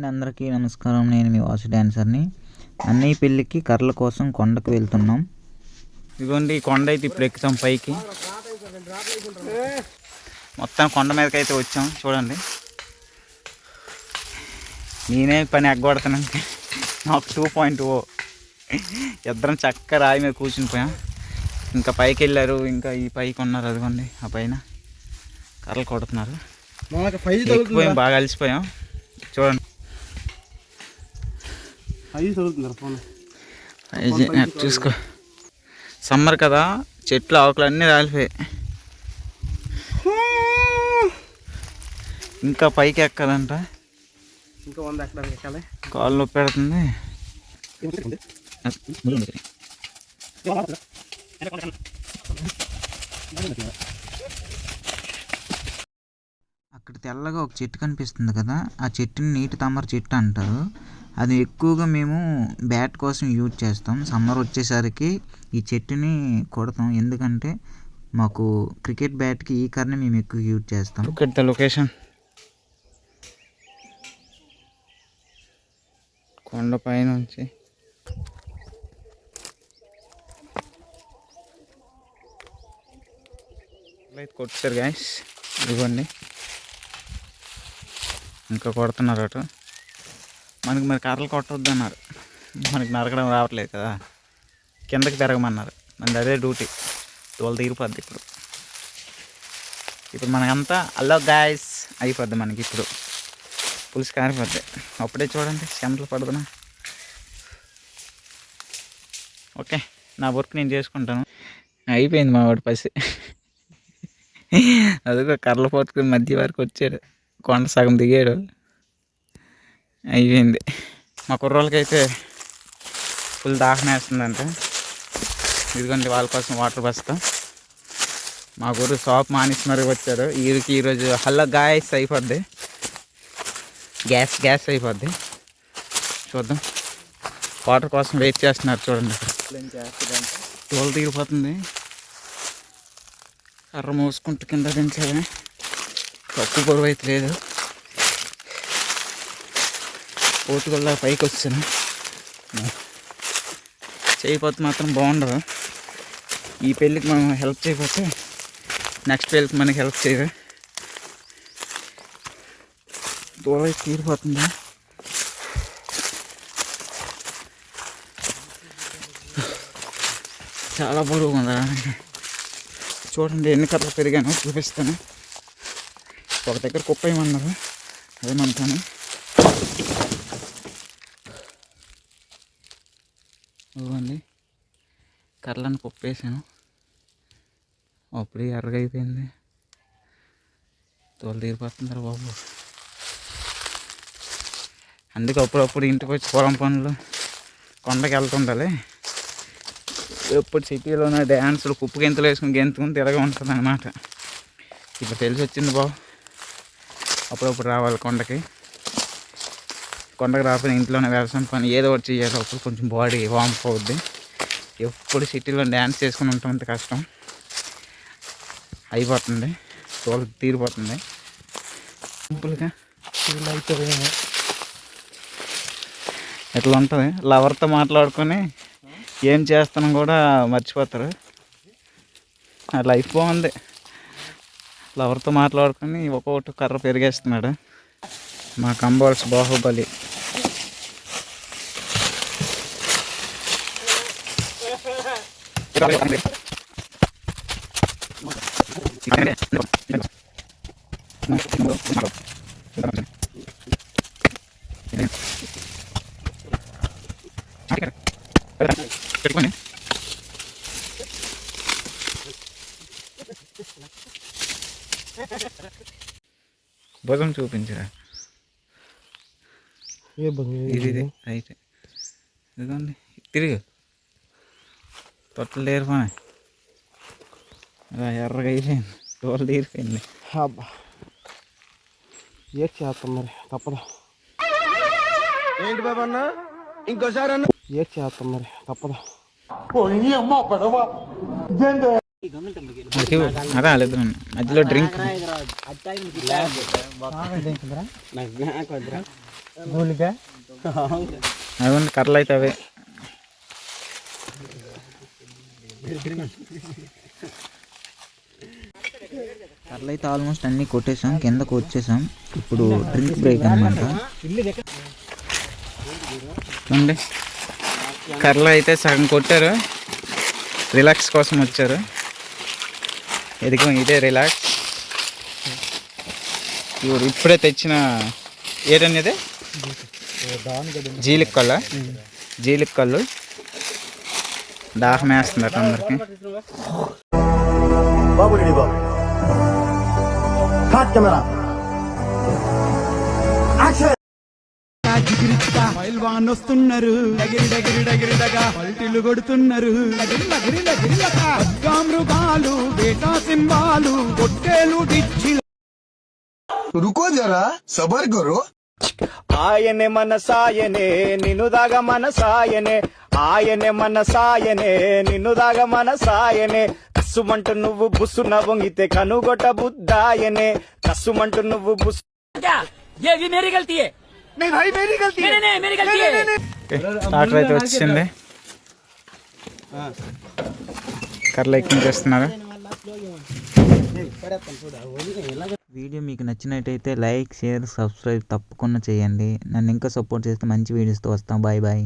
And అందరికీ నమస్కారం. నేను మీ వాసు డాన్సర్ని. అన్నయ్య పెళ్ళికి కర్రల కోసం కొండకు వెళ్తున్నాం. ఇదిగోండి ఈ కొండ అయితే ఇప్పుడు ఎక్కుతాం పైకి. మొత్తం కొండ మీదకి అయితే వచ్చాం. చూడండి. నేనే పని ఎగ్గొడతాను. నాకు టూ పాయింట్ ఓ ఇద్దరం చక్క రాయి మీద కూర్చుని పోయాం. ఇంకా పైకి వెళ్ళారు. ఇంకా ఈ పైకి ఉన్నారు. అదిగోండి ఆ పైన కర్రలు కొడుతున్నారు. ఎక్కిపోయాం బాగా అలసిపోయాం. చూడండి ఫైవ్ చదువుతుంది ఫోన్ ఇది అటు చూసుకో. సమ్మర్ కదా చెట్లు ఆకులు అన్నీ రాలిపోయాయి. ఇంకా పైకి ఎక్కాలంట. ఇంకా వంద ఎక్కడ ఎక్కాలి. కాళ్ళు నొప్పి పెడుతుంది. అక్కడ తెల్లగా ఒక చెట్టు కనిపిస్తుంది కదా ఆ చెట్టుని నీటి తామర చెట్టు అంటారు. అది ఎక్కువగా మేము బ్యాట్ కోసం యూజ్ చేస్తాం. సమ్మర్ వచ్చేసరికి ఈ చెట్టుని కొడతాం. ఎందుకంటే మాకు క్రికెట్ బ్యాట్కి ఈ కర్ని మేము ఎక్కువ యూజ్ చేస్తాం. ద లొకేషన్ కొండ పైనుంచి అయితే కొట్టారు గాయస్ ఇదిగోండి. ఇంకా కొడుతున్నారు అటు మనకి మరి కర్రలు కొట్టొద్దు అన్నారు మనకి నరకడం రావట్లేదు కదా. కిందకి తిరగమన్నారు మనది అదే డ్యూటీ. తోలు తీరిపోద్ది ఇప్పుడు. ఇప్పుడు మనకంతా అల్లో గాయస్ అయిపోద్ది మనకి ఇప్పుడు. పులుసు కారిపోద్ది. అప్పుడే చూడండి చెమటలు పడుతున్నా. ఓకే నా వర్క్ నేను చేసుకుంటాను. అయిపోయింది మా వాడి పసి. అదిగో కర్రలు పట్టుకుని మధ్య వరకు వచ్చాడు. కొండ సగం దిగాడు. అయిపోయింది. మా కుర్రోళ్ళకైతే ఫుల్ దాహం వేస్తుందంట. ఇదిగోండి వాళ్ళ కోసం వాటర్ బస్తా. మా గురు షాప్ మానేసి మరి వచ్చారు వీరికి ఈరోజు హల్ల గాయస్ అయిపోద్ది. గ్యాస్ గ్యాస్ అయిపోద్ది. చూద్దాం. వాటర్ కోసం వెయిట్ చేస్తున్నారు చూడండి తోలు తీరిపోతుంది. కర్ర మోసుకుంటూ కింద దించాలి తక్కువ బరువు అయితే లేదు. పోటుగల్లా పైకి వచ్చాను. చేయకపోతే మాత్రం బాగుండదు. ఈ పెళ్ళికి మనం హెల్ప్ చేయకపోతే నెక్స్ట్ పెళ్ళికి మనకి హెల్ప్ చేయదు దూరం తీరిపోతుంది. చాలా బరువు ఉందా చూడండి ఎన్ని కర్రలు పెరిగానో చూపిస్తాను. ఒక దగ్గర కుప్ప ఏమన్నారు అదే మనతాను ఇవ్వండి కర్రలను కుప్ప వేసాను అప్పుడు ఎర్రగా అయిపోయింది తోలు తీరిపోతుందిరా బాబు. అందుకే అప్పుడప్పుడు ఇంటికి వచ్చి పొలం పనులు కొండకి వెళ్తుండాలి. ఎప్పుడు సిటీలోనే డ్యాన్సులు కుప్పు గెంతులు వేసుకుని గెంతుకుని తిరగ ఉంటుంది అనమాట ఇప్పుడు తెలిసి వచ్చింది బాబు. అప్పుడప్పుడు రావాలి కొండకి. కొండకు రాకపోయినా ఇంట్లోనే వ్యవసాయం పని ఏదో ఒకటి చేయాలి. అప్పుడు కొంచెం బాడీ వామ్ అవుద్ది. ఎప్పుడు సిటీలో డ్యాన్స్ చేసుకుని ఉంటాం అంత కష్టం. అయిపోతుంది. తోలు తీరిపోతుంది. సింపుల్గా ఇట్లా ఉంటుంది? లవర్తో మాట్లాడుకొని ఏం చేస్తాను కూడా మర్చిపోతారు. ఆ లైఫ్ బాగుంది. లవర్తో మాట్లాడుకొని ఒక్కొక్కటి కర్ర పెరిగేస్తున్నాడు. మా కంబోల్స్ బాహుబలి. పెట్టుకొని భుజం చూపించరా? ఏ బంగి ఇది రైట్ ఇదిగోండి తిరిగి. తొట్టలు తీరిపోయి ఎర్రగా అయిపోయింది తోలు తీరిపోయింది అబ్బా ఏ చేస్తాం మరి తప్పదు ఏంటి బాబా అన్న ఇంకోసారి అన్న ఏ చేస్తాం మరి తప్పదు అదే వాళ్ళిద్దరు మధ్యలో డ్రింక్ అవి కర్రలు అయితే అవే కర్రలు అయితే ఆల్మోస్ట్ అన్నీ కొట్టేసాం. కిందకు వచ్చేసాం. ఇప్పుడు డ్రింక్ బ్రేక్ అనమాట చూడండి కర్రలు అయితే సగం కొట్టారు. రిలాక్స్ కోసం వచ్చారు. ఎదిగో ఇదే రిలాక్స్. ఇప్పుడు ఇప్పుడే తెచ్చిన ఏదనేది జీలిక్ కళ్ళ జీలిక్ కళ్ళు దాహం వేస్తుందట అందరికి. వస్తున్నారు డగిరి డగిరి డగిరి డగా పల్టీలు కొడుతున్నారు. మృగాలు బేటా సింబాలు కొట్టేలు డిచ్చి రుకో జరా సబర్ గురు ఆయనే మన సాయనే నిన్ను దాగా మన సాయనే. ఆయనే మన సాయనే నిన్ను దాగ మన సాయనే కసుమంటు నువ్వు బుసున వంగితే కనుగొట బుద్ధాయనే. కసుమంటు నువ్వు బుసు ఏది అయితే వచ్చింది. కర్ల వీడియో మీకు నచ్చినట్టయితే లైక్ షేర్ సబ్స్క్రైబ్ తప్పకుండా చేయండి. నన్ను ఇంకా సపోర్ట్ చేస్తే మంచి వీడియోస్తో వస్తాం. Bye bye.